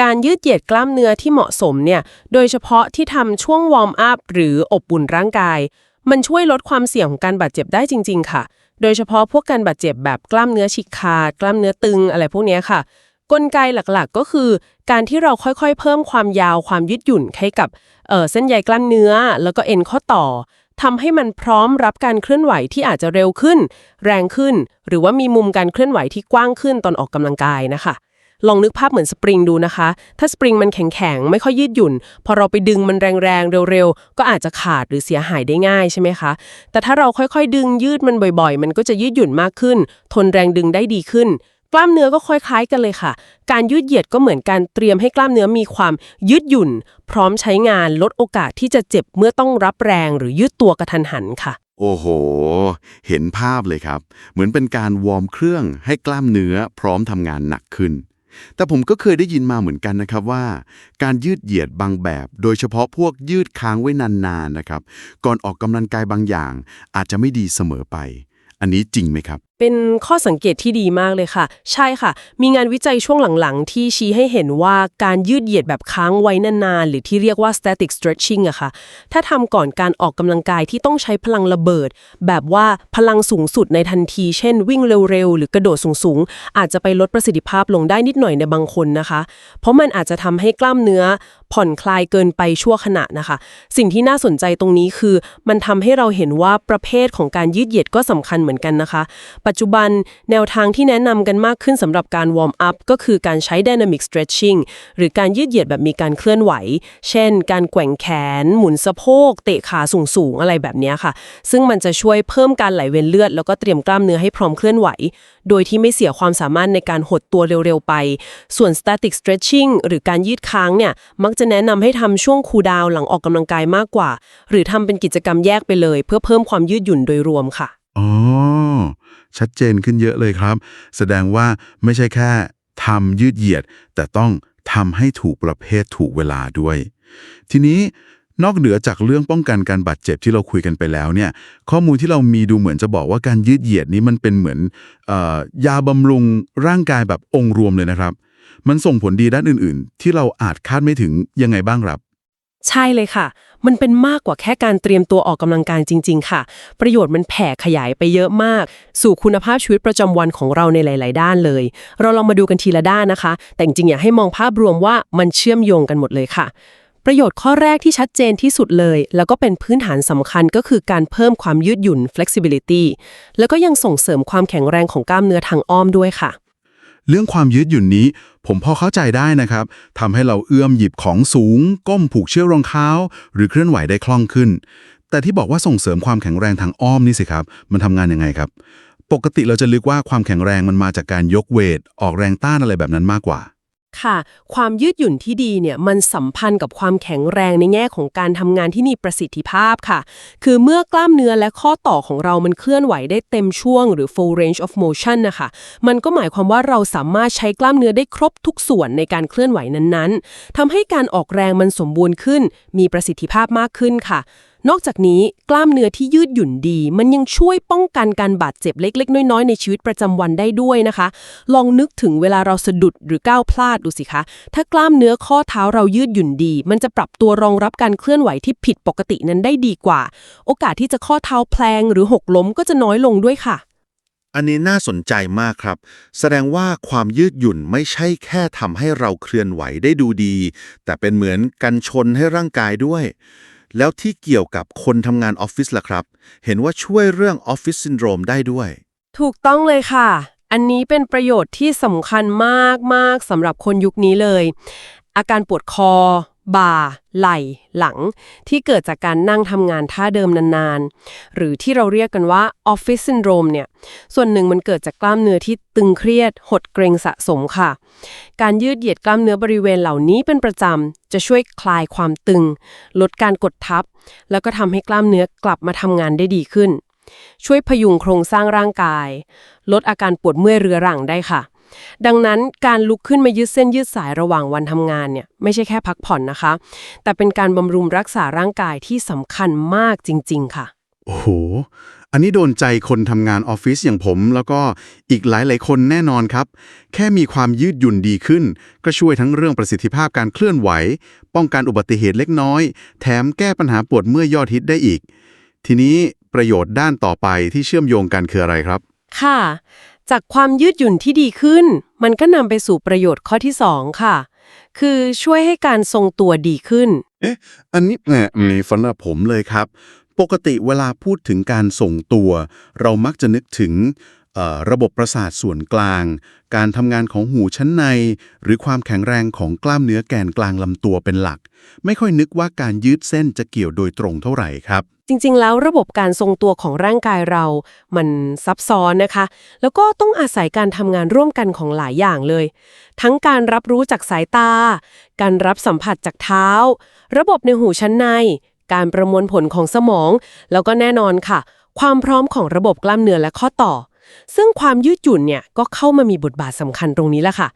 การยืดเหยียดกล้ามเนื้อที่เหมาะสมเนี่ย โดยเฉพาะที่ทำช่วงวอร์มอัพหรืออบอุ่นร่างกาย มันช่วยลดความเสี่ยงของการบาดเจ็บได้จริง ๆ ค่ะ โดยเฉพาะพวกการบาดเจ็บแบบกล้ามเนื้อฉีกขาด กล้ามเนื้อตึงอะไรพวกนี้ค่ะ กลไกหลักๆ ก็คือ การที่เราค่อยๆ เพิ่มความยาวความยืดหยุ่นให้กับเเส้นใยกล้ามเนื้อ แล้วก็เอ็นข้อต่อทำให้มันพร้อมรับการเคลื่อนไหวที่อาจจะเร็วขึ้น แรงขึ้น หรือว่ามีมุมการเคลื่อนไหวที่กว้างขึ้นตอนออกกำลังกายนะคะ ลองนึกภาพเหมือนสปริงดูนะคะ ถ้าสปริงมันแข็งๆ ไม่ค่อยยืดหยุ่น พอเราไปดึงมันแรงๆ เร็วๆ ก็อาจจะขาดหรือเสียหายได้ง่ายใช่ไหมคะ แต่ถ้าเราค่อยๆ ดึงยืดมันบ่อยๆ มันก็จะยืดหยุ่นมากขึ้น ทนแรงดึงได้ดีขึ้น กล้ามเนื้อก็คล้ายๆกันเลยค่ะ การยืดเหยียดก็เหมือนการเตรียมให้กล้ามเนื้อมีความยืดหยุ่น พร้อมใช้งานลดโอกาสที่จะเจ็บเมื่อต้องรับแรงหรือยืดตัวกระทันหันค่ะโอ้โห เห็นภาพเลยครับ เหมือนเป็นการวอร์มเครื่องให้กล้ามเนื้อพร้อมทำงานหนักขึ้น แต่ผมก็เคยได้ยินมาเหมือนกันนะครับว่า การยืดเหยียดบางแบบ โดยเฉพาะพวกยืดค้างไว้นานๆนะครับ ก่อนออกกำลังกายบางอย่าง อาจจะไม่ดีเสมอไป อันนี้จริงไหมครับเป็นข้อสังเกตที่ดีมากเลยค่ะ ใช่ค่ะ มีงานวิจัยช่วงหลังๆ ที่ชี้ให้เห็นว่าการยืดเหยียดแบบค้างไว้นานๆ หรือที่เรียกว่า static stretching อะค่ะ ถ้าทำก่อนการออกกำลังกายที่ต้องใช้พลังระเบิด แบบว่าพลังสูงสุดในทันที เช่น วิ่งเร็วๆ หรือกระโดดสูงๆ อาจจะไปลดประสิทธิภาพลงได้นิดหน่อยในบางคนนะคะ เพราะมันอาจจะทำให้กล้ามเนื้อผ่อนคลายเกินไปชั่วขณะนะคะ สิ่งที่น่าสนใจตรงนี้คือ มันทำให้เราเห็นว่าประเภทของการยืดเหยียดก็สำคัญเหมือนกันนะคะปัจจุบันแนวทางที่แนะนำกันมากขึ้นสำหรับการวอร์มอัพก็คือการใช้ dynamic stretching หรือการยืดเหยียดแบบมีการเคลื่อนไหว เช่น การแกว่งแขน หมุนสะโพก เตะขาสูงๆ อะไรแบบนี้ค่ะ ซึ่งมันจะช่วยเพิ่มการไหลเวียนเลือด แล้วก็เตรียมกล้ามเนื้อให้พร้อมเคลื่อนไหว โดยที่ไม่เสียความสามารถในการหดตัวเร็วๆ ไป ส่วน static stretching หรือการยืดค้างเนี่ยมักจะแนะนำให้ทำช่วงคูลดาวน์หลังออกกำลังกายมากกว่า หรือทำเป็นกิจกรรมแยกไปเลย เพื่อเพิ่มความยืดหยุ่นโดยรวมค่ะอ๋อ ชัดเจนขึ้นเยอะเลยครับ แสดงว่าไม่ใช่แค่ทำยืดเหยียด แต่ต้องทำให้ถูกประเภทถูกเวลาด้วย ทีนี้นอกเหนือจากเรื่องป้องกันการบาดเจ็บที่เราคุยกันไปแล้วเนี่ย ข้อมูลที่เรามีดูเหมือนจะบอกว่าการยืดเหยียดนี้มันเป็นเหมือนออยาบำรุงร่างกายแบบองค์รวมเลยนะครับ มันส่งผลดีด้านอื่น ๆ ที่เราอาจคาดไม่ถึงยังไงบ้างครับ ใช่เลยค่ะ มันเป็นมากกว่าแค่การเตรียมตัวออกกำลังกายจริง ๆ ค่ะ ประโยชน์มันแผ่ขยายไปเยอะมาก สู่คุณภาพชีวิตประจำวันของเราในหลาย ๆ ด้านเลย เราลองมาดูกันทีละด้านนะคะ แต่จริงๆอยากให้มองภาพรวมว่ามันเชื่อมโยงกันหมดเลยค่ะ ประโยชน์ข้อแรกที่ชัดเจนที่สุดเลย แล้วก็เป็นพื้นฐานสำคัญก็คือการเพิ่มความยืดหยุ่น flexibility แล้วก็ยังส่งเสริมความแข็งแรงของกล้ามเนื้อทางอ้อมด้วยค่ะ เรื่องความยืดหยุ่นนี้ ผมพอเข้าใจได้นะครับทำให้เราเอื้อมหยิบของสูง ก้มผูกเชือกรองเท้า หรือเคลื่อนไหวได้คล่องขึ้น แต่ที่บอกว่าส่งเสริมความแข็งแรงทางอ้อมนี่สิครับ มันทำงานยังไงครับ ปกติเราจะลึกว่าความแข็งแรงมันมาจากการยกเวทออกแรงต้านอะไรแบบนั้นมากกว่า ค่ะ ความยืดหยุ่นที่ดีเนี่ยมันสัมพันธ์กับความแข็งแรงในแง่ของการทำงานที่มีประสิทธิภาพค่ะ คือเมื่อกล้ามเนื้อและข้อต่อของเรามันเคลื่อนไหวได้เต็มช่วง หรือ full range of motion นะคะมันก็หมายความว่าเราสามารถใช้กล้ามเนื้อได้ครบทุกส่วนในการเคลื่อนไหวนั้นๆทำให้การออกแรงมันสมบูรณ์ขึ้น มีประสิทธิภาพมากขึ้นค่ะ นอกจากนี้กล้ามเนื้อที่ยืดหยุ่นดี มันยังช่วยป้องกันการบาดเจ็บเล็ก ๆ น้อย ๆ ในชีวิตประจำวันได้ด้วยนะคะ ลองนึกถึงเวลาเราสะดุดหรือก้าวพลาดดูสิคะ ถ้ากล้ามเนื้อข้อเท้าเรายืดหยุ่นดี มันจะปรับตัวรองรับการเคลื่อนไหวที่ผิดปกตินั้นได้ดีกว่า โอกาสที่จะข้อเท้าแพลงหรือหกล้มก็จะน้อยลงด้วยค่ะ อันนี้น่าสนใจมากครับ แสดงว่าความยืดหยุ่นไม่ใช่แค่ทำให้เราเคลื่อนไหวได้ดูดี แต่เป็นเหมือนกันชนให้ร่างกายด้วย แล้วที่เกี่ยวกับคนทำงานออฟฟิศล่ะครับ เห็นว่าช่วยเรื่องออฟฟิศซินโดรมได้ด้วย ถูกต้องเลยค่ะ อันนี้เป็นประโยชน์ที่สำคัญมากๆสำหรับคนยุคนี้เลย อาการปวดคอ บ่า ไหล่ หลัง ที่เกิดจากการนั่งทำงานท่าเดิมนานๆ หรือที่เราเรียกกันว่า Office Syndrome เนี่ย ส่วนหนึ่งมันเกิดจากกล้ามเนื้อที่ตึงเครียด หดเกรงสะสมค่ะ การยืดเหยียดกล้ามเนื้อบริเวณเหล่านี้เป็นประจำ จะช่วยคลายความตึง ลดการกดทับ แล้วก็ทำให้กล้ามเนื้อกลับมาทำงานได้ดีขึ้น ช่วยพยุงโครงสร้างร่างกาย ลดอาการปวดเมื่อยเรื้อรังได้ค่ะ ดังนั้นการลุกขึ้นมายืดเส้นยืดสายระหว่างวันทำงานเนี่ยไม่ใช่แค่พักผ่อนนะคะ แต่เป็นการบำรุงรักษาร่างกายที่สำคัญมากจริง ๆ ค่ะ โอ้โห อันนี้โดนใจคนทำงานออฟฟิศอย่างผม แล้วก็อีกหลายๆคนแน่นอนครับ แค่มีความยืดหยุ่นดีขึ้น ก็ช่วยทั้งเรื่องประสิทธิภาพการเคลื่อนไหว ป้องกันอุบัติเหตุเล็กน้อย แถมแก้ปัญหาปวดเมื่อยยอดฮิตได้อีก ทีนี้ประโยชน์ด้านต่อไปที่เชื่อมโยงกันคืออะไรครับ ค่ะ จากความยืดหยุ่นที่ดีขึ้น มันก็นำไปสู่ประโยชน์ข้อที่ 2 ค่ะ คือช่วยให้การทรงตัวดีขึ้น เอ๊ะ อันนี้แหมมีสำหรับผมเลยครับ ปกติเวลาพูดถึงการส่งตัว เรามักจะนึกถึงเอ่อระบบประสาทส่วนกลาง การทำงานของหูชั้นใน หรือความแข็งแรงของกล้ามเนื้อแกนกลางลำตัวเป็นหลัก ไม่ค่อยนึกว่าการยืดเส้นจะเกี่ยวโดยตรงเท่าไหร่ครับ จริง ๆ แล้วระบบการทรงตัวของร่างกายเรา มันซับซ้อนนะคะ แล้วก็ต้องอาศัยการทำงานร่วมกันของหลายอย่างเลย ทั้งการรับรู้จากสายตา การรับสัมผัสจากเท้า ระบบในหูชั้นใน การประมวลผลของสมอง แล้วก็แน่นอนค่ะ ความพร้อมของระบบกล้ามเนื้อและข้อต่อ ซึ่งความยืดหยุ่นเนี่ยก็เข้ามามีบทบาทสำคัญตรงนี้แหละค่ะ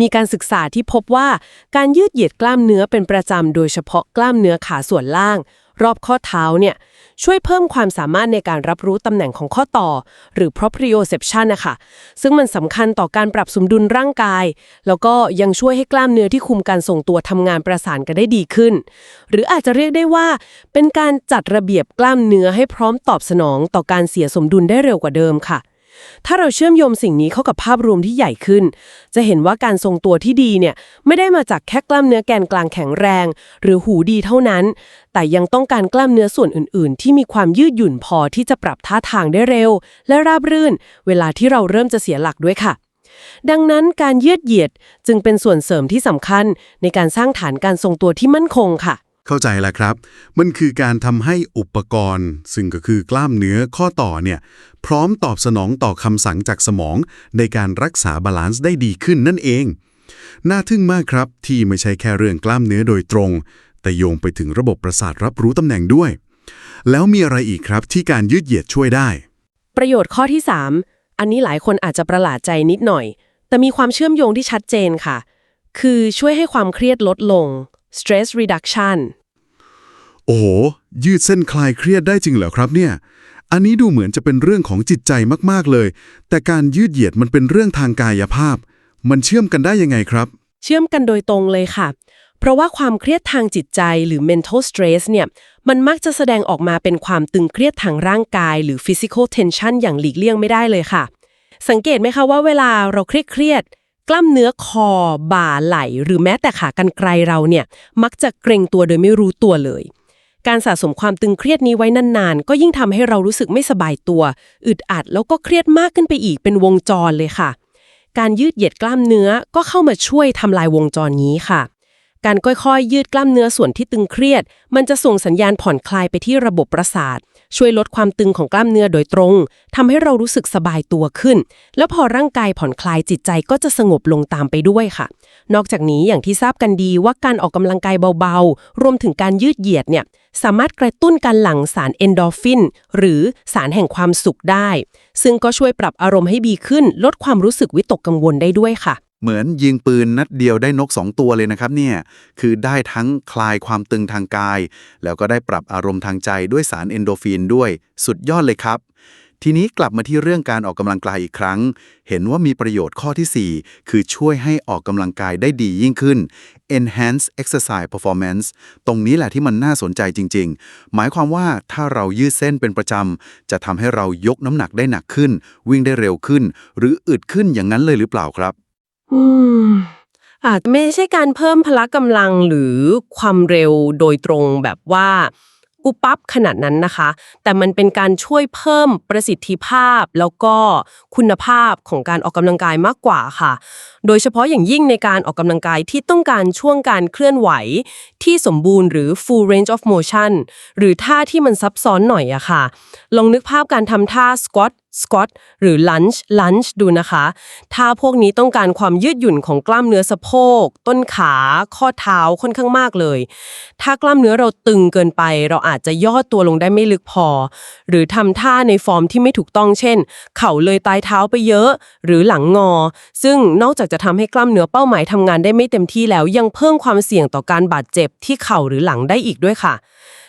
มีการศึกษาที่พบว่าการยืดเหยียดกล้ามเนื้อเป็นประจำโดยเฉพาะกล้ามเนื้อขาส่วนล่าง รอบข้อเท้าเนี่ยช่วยเพิ่มความสามารถในการรับรู้ตำแหน่งของข้อต่อ หรือ proprioception นะคะซึ่งมันสำคัญต่อการปรับสมดุลร่างกาย แล้วก็ยังช่วยให้กล้ามเนื้อที่คุมการส่งตัวทำงานประสานกันได้ดีขึ้น หรืออาจจะเรียกได้ว่า เป็นการจัดระเบียบกล้ามเนื้อให้พร้อมตอบสนองต่อการเสียสมดุลได้เร็วกว่าเดิมค่ะ ถ้าเราเชื่อมโยงสิ่งนี้เข้ากับภาพรวมที่ใหญ่ขึ้น จะเห็นว่าการทรงตัวที่ดีเนี่ยไม่ได้มาจากแค่กล้ามเนื้อแกนกลางแข็งแรง หรือหูดีเท่านั้น แต่ยังต้องการกล้ามเนื้อส่วนอื่น ๆ ที่มีความยืดหยุ่นพอที่จะปรับท่าทางได้เร็ว และราบรื่น เวลาที่เราเริ่มจะเสียหลักด้วยค่ะ ดังนั้นการยืดเหยียดจึงเป็นส่วนเสริมที่สำคัญในการสร้างฐานการทรงตัวที่มั่นคงค่ะ เข้าใจแล้วครับ มันคือการทำให้อุปกรณ์ ซึ่งก็คือกล้ามเนื้อข้อต่อเนี่ย พร้อมตอบสนองต่อคำสั่งจากสมอง ในการรักษาบาลานซ์ได้ดีขึ้นนั่นเอง น่าทึ่งมากครับที่ไม่ใช่แค่เรื่องกล้ามเนื้อโดยตรง แต่โยงไปถึงระบบประสาทรับรู้ตำแหน่งด้วย แล้วมีอะไรอีกครับที่การยืดเหยียดช่วยได้ ประโยชน์ข้อที่ 3 อันนี้หลายคนอาจจะประหลาดใจนิดหน่อย แต่มีความเชื่อมโยงที่ชัดเจนค่ะ คือช่วยให้ความเครียดลดลง stress reduction โอ้โห ยืดเส้นคลายเครียดได้จริงเหรอครับเนี่ย อันนี้ดูเหมือนจะเป็นเรื่องของจิตใจมาก ๆ เลย แต่การยืดเหยียดมันเป็นเรื่องทางกายภาพ มันเชื่อมกันได้ยังไงครับ เชื่อมกันโดยตรงเลยค่ะ เพราะว่าความเครียดทางจิตใจหรือ mental stress เนี่ย มันมักจะแสดงออกมาเป็นความตึงเครียดทางร่างกาย หรือ physical tension อย่างหลีกเลี่ยงไม่ได้เลยค่ะ สังเกตไหมคะว่าเวลาเราเครียดเครียดๆ กล้ามเนื้อคอ บ่าไหล่หรือแม้แต่ขากรรไกรเราเนี่ยมักจะเกร็งตัวโดยไม่รู้ตัวเลย การสะสมความตึงเครียดนี้ไว้นานๆ ก็ยิ่งทำให้เรารู้สึกไม่สบายตัว อึดอัดแล้วก็เครียดมากขึ้นไปอีกเป็นวงจรเลยค่ะ การยืดเหยียดกล้ามเนื้อก็เข้ามาช่วยทำลายวงจรนี้ค่ะ การค่อยๆ ยืดกล้ามเนื้อส่วนที่ตึงเครียด มันจะส่งสัญญาณผ่อนคลายไปที่ระบบประสาท ช่วยลดความตึงของกล้ามเนื้อโดยตรงทำให้เรารู้สึกสบายตัวขึ้น แล้วพอร่างกายผ่อนคลายจิตใจก็จะสงบลงตามไปด้วยค่ะ นอกจากนี้อย่างที่ทราบกันดีว่าการออกกำลังกายเบาๆ รวมถึงการยืดเหยียดเนี่ยสามารถกระตุ้นการหลั่งสารเอนโดฟินหรือสารแห่งความสุขได้ ซึ่งก็ช่วยปรับอารมณ์ให้ดีขึ้น ลดความรู้สึกวิตกกังวลได้ด้วยค่ะ เหมือนยิงปืนนัดเดียวได้นกสองตัวเลยนะครับเนี่ย คือได้ทั้งคลายความตึงทางกาย แล้วก็ได้ปรับอารมณ์ทางใจด้วยสารเอนโดฟินด้วย สุดยอดเลยครับ ทีนี้กลับมาที่เรื่องการออกกำลังกายอีกครั้ง เห็นว่ามีประโยชน์ข้อที่ 4 คือช่วยให้ออกกำลังกายได้ดียิ่งขึ้น enhance exercise performance ตรงนี้แหละที่มันน่าสนใจจริง ๆ หมายความว่าถ้าเรายืดเส้นเป็นประจำ จะทำให้เรายกน้ำหนักได้หนักขึ้น วิ่งได้เร็วขึ้น หรืออึดขึ้นอย่างนั้นเลยหรือเปล่าครับ อืม อาจไม่ใช่การเพิ่มพละกำลังหรือความเร็วโดยตรงแบบว่าอุบปั๊บขนาดนั้นนะคะ แต่มันเป็นการช่วยเพิ่มประสิทธิภาพแล้วก็คุณภาพของการออกกำลังกายมากกว่าค่ะ โดยเฉพาะอย่างยิ่งในการออกกำลังกายที่ต้องการช่วงการเคลื่อนไหว ที่สมบูรณ์หรือ full range of motion หรือท่าที่มันซับซ้อนหน่อยอะค่ะ ลองนึกภาพการทำท่า squat squat หรือ lunge lunge ดูนะคะท่าพวกนี้ต้องการความยืดหยุ่นของกล้ามเนื้อสะโพก ต้นขา ข้อเท้าค่อนข้างมากเลย ถ้ากล้ามเนื้อเราตึงเกินไป เราอาจจะย่อตัวลงได้ไม่ลึกพอ หรือทำท่าในฟอร์มที่ไม่ถูกต้องเช่น เข่าเลยใต้เท้าไปเยอะ หรือหลังงอ ซึ่งนอกจากจะจะทำให้กล้ามเนื้อเป้าหมายทำงานได้ไม่เต็มที่แล้วยังเพิ่มความเสี่ยงต่อการบาดเจ็บที่เข่าหรือหลังได้อีกด้วยค่ะ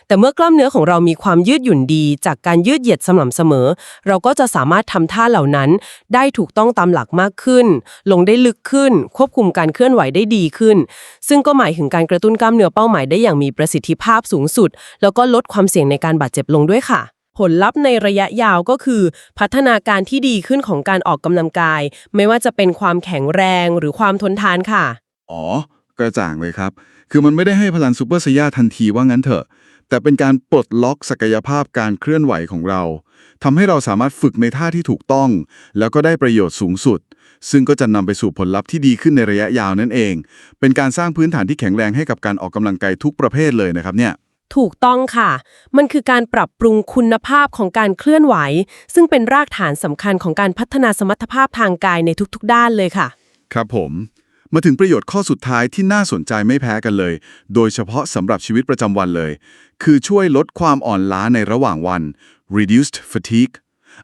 แต่เมื่อกล้ามเนื้อของเรามีความยืดหยุ่นดี จากการยืดเหยียดสม่ำเสมอ เราก็จะสามารถทำท่าเหล่านั้น ได้ถูกต้องตามหลักมากขึ้น ลงได้ลึกขึ้น ควบคุมการเคลื่อนไหวได้ดีขึ้น ซึ่งก็หมายถึงการกระตุ้นกล้ามเนื้อเป้าหมายได้อย่างมีประสิทธิภาพสูงสุด แล้วก็ลดความเสี่ยงในการบาดเจ็บลงด้วยค่ะผลลัพธ์ในระยะยาวก็คือ พัฒนาการที่ดีขึ้นของการออกกำลังกาย ไม่ว่าจะเป็นความแข็งแรงหรือความทนทานค่ะ อ๋อ กระจ่างเลยครับ คือมันไม่ได้ให้พลังซูเปอร์ไซยาทันทีว่างั้นเถอะ แต่เป็นการปลดล็อกศักยภาพการเคลื่อนไหวของเราทำให้เราสามารถฝึกในท่าที่ถูกต้อง แล้วก็ได้ประโยชน์สูงสุด ซึ่งก็จะนำไปสู่ผลลัพธ์ที่ดีขึ้นในระยะยาวนั่นเอง เป็นการสร้างพื้นฐานที่แข็งแรงให้กับการออกกำลังกายทุกประเภทเลยนะครับเนี่ยถูกต้องค่ะ มันคือการปรับปรุงคุณภาพของการเคลื่อนไหว ซึ่งเป็นรากฐานสำคัญของการพัฒนาสมรรถภาพทางกายในทุกๆ ด้านเลยค่ะ ครับผม มาถึงประโยชน์ข้อสุดท้ายที่น่าสนใจไม่แพ้กันเลย โดยเฉพาะสำหรับชีวิตประจำวันเลย คือช่วยลดความอ่อนล้าในระหว่างวัน reduced fatigue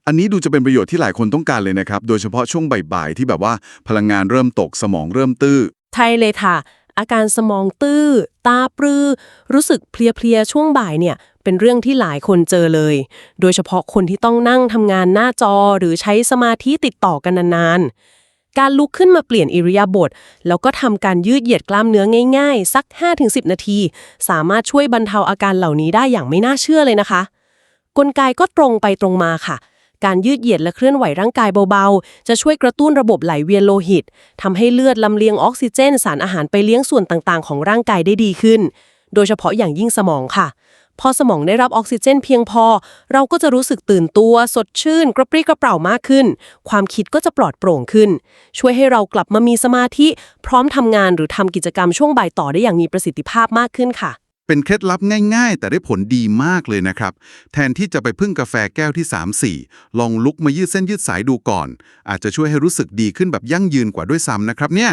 อันนี้ดูจะเป็นประโยชน์ที่หลายคนต้องการเลยนะครับ โดยเฉพาะช่วงบ่ายๆที่แบบว่าพลังงานเริ่มตกสมองเริ่มตื้อ ใช่เลยค่ะ อาการสมองตื้อ ตาปรือรู้สึกเพลียๆ ช่วงบ่ายเนี่ย เป็นเรื่องที่หลายคนเจอเลย โดยเฉพาะคนที่ต้องนั่งทำงานหน้าจอหรือใช้สมาธิติดต่อกันนานๆ การลุกขึ้นมาเปลี่ยนอิริยาบถแล้วก็ทำการยืดเหยียดกล้ามเนื้อง่าย ๆ สัก 5-10 นาที สามารถช่วยบรรเทาอาการเหล่านี้ได้อย่างไม่น่าเชื่อเลยนะคะ กลไกก็ตรงไปตรงมาค่ะ การยืดเหยียดและเคลื่อนไหวร่างกายเบาๆ จะช่วยกระตุ้นระบบไหลเวียนโลหิตทำให้เลือดลำเลียงออกซิเจน สารอาหารไปเลี้ยงส่วนต่างๆ ของร่างกายได้ดีขึ้น โดยเฉพาะอย่างยิ่งสมองค่ะ พอสมองได้รับออกซิเจนเพียงพอ เราก็จะรู้สึกตื่นตัว สดชื่น กระปรี้กระเปร่ามากขึ้น ความคิดก็จะปลอดโปร่งขึ้น ช่วยให้เรากลับมามีสมาธิ พร้อมทำงานหรือทำกิจกรรมช่วงบ่ายต่อได้อย่างมีประสิทธิภาพมากขึ้นค่ะ เป็นเคล็ดลับง่ายๆ แต่ได้ผลดีมากเลยนะครับ แทนที่จะไปพึ่งกาแฟแก้วที่ 3-4 ลองลุกมายืดเส้นยืดสายดูก่อน อาจจะช่วยให้รู้สึกดีขึ้นแบบยั่งยืนกว่าด้วยซ้ำนะครับเนี่ย